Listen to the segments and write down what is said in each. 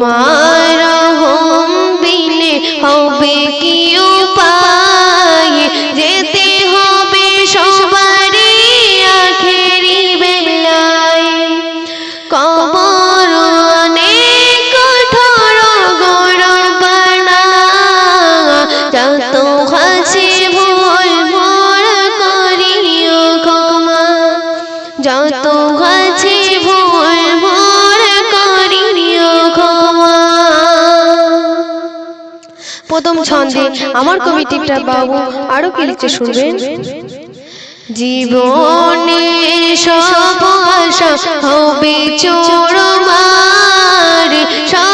তোমার ছন্দে আমার কবিটিটা বাবু। আরও কি লিখতে শুনবেন? জীবনে সব হবে চোর সব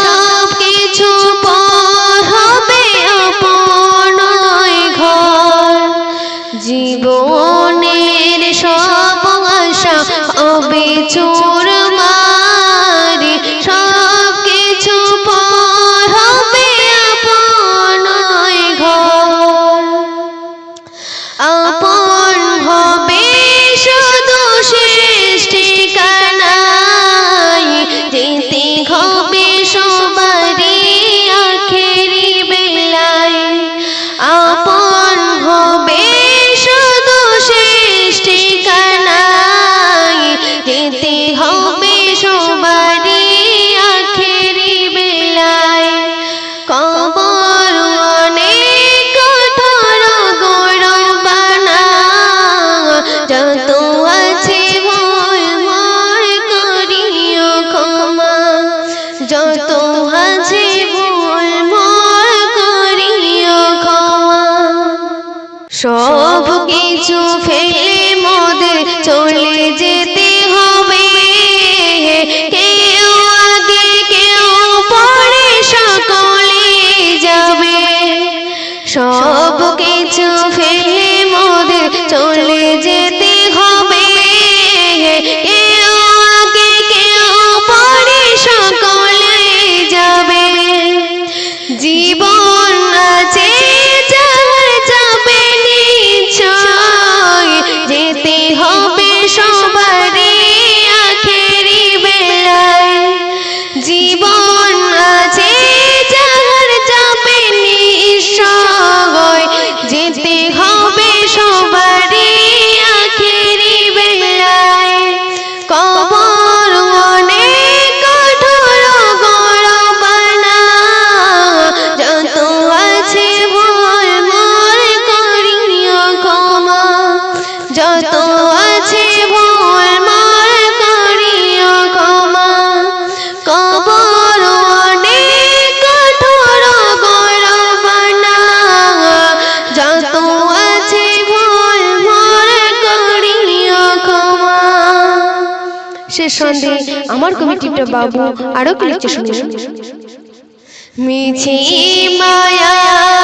যত আছে ভুল মোর করিও ক্ষমা। সব কিছু ফেলে মোদে চলে যেতে হবে। কেউ আগে, কেউ পরে সকলে যাবে। সব কিছু ফেলে মোদে চলে যেতে শেষ সন্ধে আমার কমিটিটা বাবু আরও কিছু শুনে মিছে মায়া